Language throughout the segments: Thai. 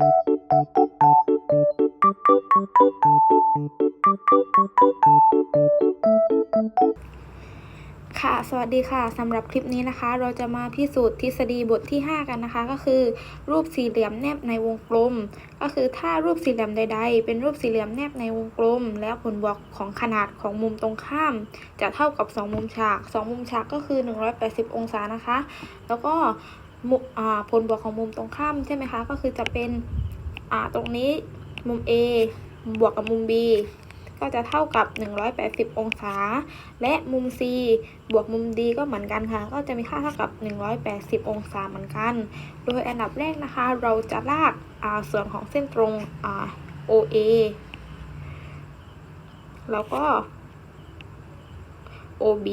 ค่ะ สวัสดีค่ะสำหรับคลิปนี้นะคะ เราจะมาพิสูจน์ทฤษฎีบทที่ 5 กันนะคะ ก็คือรูปสี่เหลี่ยมแนบในวงกลม ก็คือถ้ารูปสี่เหลี่ยมใด ๆ เป็นรูปสี่เหลี่ยมแนบในวงกลม แล้วผลบวกของขนาดของมุมตรงข้าม จะเท่ากับ 2 มุมฉาก 2 มุมฉากก็คือ 180 องศานะคะ แล้วก็ ผลบวกของมุมตรงข้ามใช่ไหมคะ ก็คือจะเป็นตรงนี้มุม A บวกกับมุม B ก็จะเท่ากับ 180 องศา และมุม C บวกมุม D ก็เหมือนกันค่ะ ก็จะมีค่าเท่ากับ 180 องศาเหมือนกัน โดยอันดับแรกนะคะ เราจะลากาส่วนของเส้นตรง OA แล้วก็ OB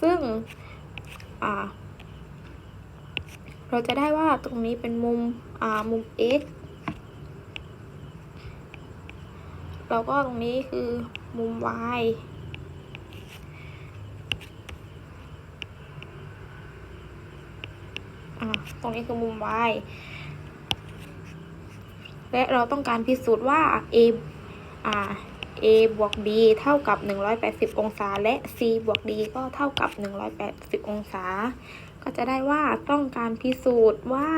ซึ่ง เราจะได้ว่าตรงนี้เป็นมุมอ่ามุม x แล้วก็ตรงนี้คือมุม y อ่าตรงนี้คือมุม y และเราต้องการพิสูจน์ว่า a อ่า a บวก b เท่ากับ 180 องศา และ c บวก d ก็เท่ากับ 180 องศา ก็จะได้ว่าต้องการพิสูจน์ว่า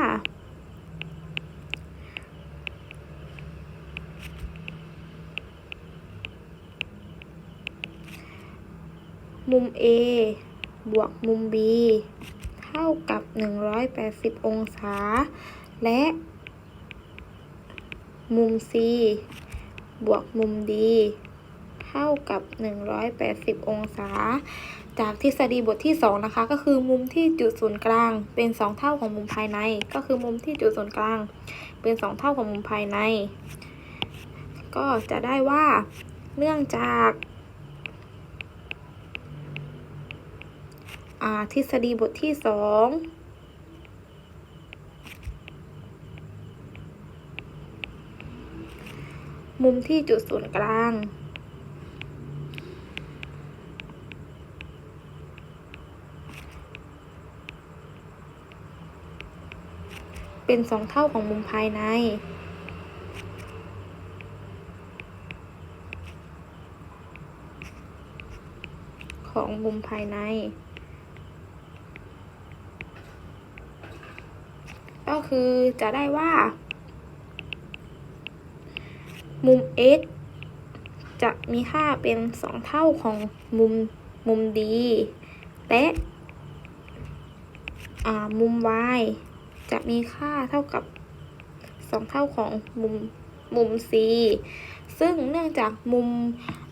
มุม A บวกมุม B เท่ากับ 180 องศา และมุม C บวกมุม D เท่ากับ 180 องศา จากทฤษฎีบทที่ 2 นะคะ ก็คือมุมที่จุดศูนย์กลาง เป็น 2 เท่าของมุมภายใน ก็คือมุมที่จุดศูนย์กลาง เป็น 2 เท่าของมุมภายใน ก็จะได้ว่าเนื่องจากาทฤษฎีบทที่สองมุมที่จุดศูนย์กลาง เป็นสองเท่าของมุมภายใน ของมุมภายใน ก็คือจะได้ว่า มุม x จะมีค่าเป็น2เท่าของมุมมุม d และอ่ามุม y จะมีค่าเท่ากับ 2 เท่าของมุมมุม c ซึ่งเนื่องจากมุม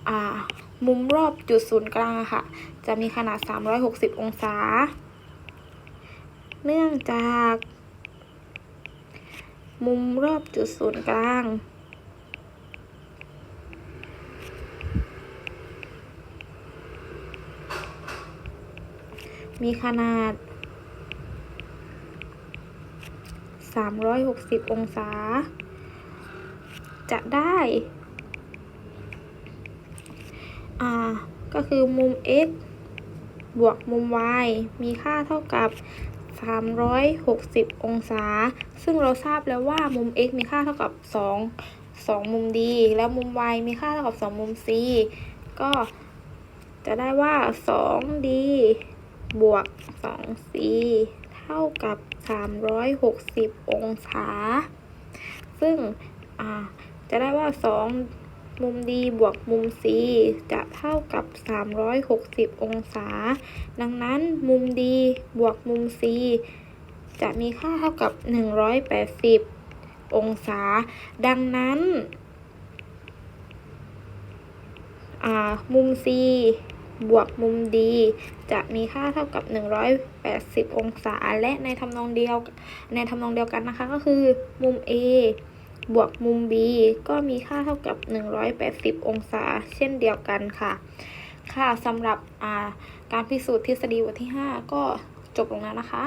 อ่ามุมรอบจุดศูนย์กลางค่ะ จะมีขนาด 360 องศา เนื่องจาก มุมรอบจุดศูนย์กลางมีขนาด 360 องศา จะได้ อ่า ก็คือมุม x บวกมุม y มีค่าเท่ากับ 360 องศา ซึ่งเราทราบแล้วว่ามุม x มีค่าเท่ากับ 2 2 มุม d แล้วมุม y มีค่าเท่ากับ 2 มุม c ก็จะได้ว่า 2d บวก 2c เท่ากับ 360 องศา ซึ่งจะได้ว่า 2 มุม d บวกมุม c จะเท่ากับ 360 องศา ดังนั้นมุม d บวกมุม c จะมีค่าเท่ากับ 180 องศา ดังนั้น มุม c บวกมุมดี จะมีค่าเท่ากับ 180 องศา และในทำนองเดียวในทำนองเดียวกันนะคะก็คือ มุม a บวกมุม b ก็มีค่าเท่ากับ 180 องศา เช่นเดียวกันค่ะ ค่ะสำหรับาการพิสูจน์ทฤษฎีบทที่ 5 ก็จบลงแล้วนะคะ